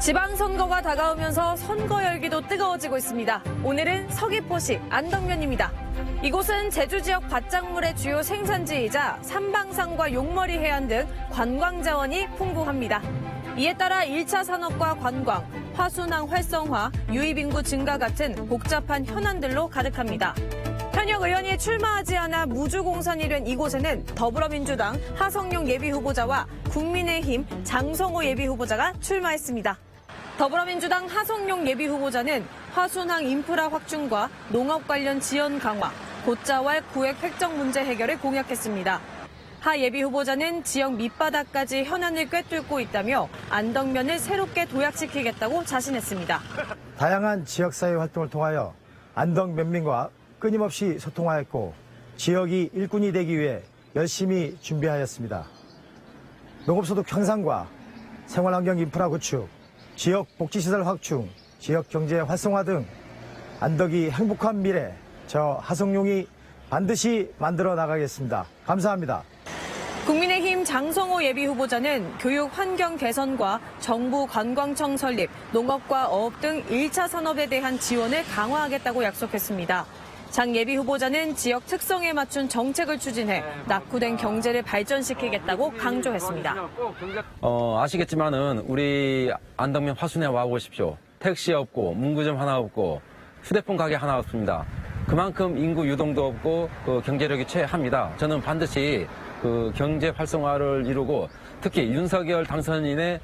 지방선거가 다가오면서 선거 열기도 뜨거워지고 있습니다. 오늘은 서귀포시 안덕면입니다. 이곳은 제주 지역 밭작물의 주요 생산지이자 삼방산과 용머리 해안 등 관광 자원이 풍부합니다. 이에 따라 1차 산업과 관광, 화순항 활성화, 유입인구 증가 같은 복잡한 현안들로 가득합니다. 현역 의원이 출마하지 않아 무주공선이 된 이곳에는 더불어민주당 하성룡 예비후보자와 국민의힘 장성호 예비후보자가 출마했습니다. 더불어민주당 하성룡 예비후보자는 화순항 인프라 확충과 농업 관련 지원 강화, 곧자왈 구획 획정 문제 해결을 공약했습니다. 하 예비후보자는 지역 밑바닥까지 현안을 꿰뚫고 있다며 안덕면을 새롭게 도약시키겠다고 자신했습니다. 다양한 지역사회 활동을 통하여 안동 면민과 끊임없이 소통하였고 지역이 일꾼이 되기 위해 열심히 준비하였습니다. 농업소득 향상과 생활환경 인프라 구축, 지역 복지시설 확충, 지역 경제 활성화 등 안덕이 행복한 미래 저 하성룡이 반드시 만들어 나가겠습니다. 감사합니다. 국민의힘 장성호 예비후보자는 교육 환경 개선과 정부 관광청 설립, 농업과 어업 등 1차 산업에 대한 지원을 강화하겠다고 약속했습니다. 장 예비 후보자는 지역 특성에 맞춘 정책을 추진해 낙후된 경제를 발전시키겠다고 강조했습니다. 어, 아시겠지만은 우리 안덕면 화순에 와 보십시오. 택시 없고 문구점 하나 없고 휴대폰 가게 하나 없습니다. 그만큼 인구 유동도 없고 그 경제력이 최합니다. 저는 반드시 그 경제 활성화를 이루고 특히 윤석열 당선인의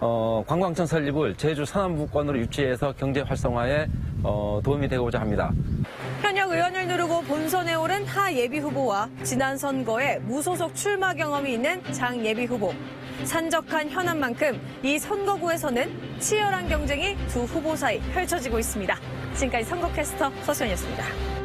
어, 관광청 설립을 제주 서남부권으로 유치해서 경제 활성화에 어, 도움이 되고자 합니다. 현역 의원을 누르고 본선에 오른 하 예비 후보와 지난 선거에 무소속 출마 경험이 있는 장 예비 후보. 산적한 현안만큼 이 선거구에서는 치열한 경쟁이 두 후보 사이 펼쳐지고 있습니다. 지금까지 선거캐스터 서수연이었습니다.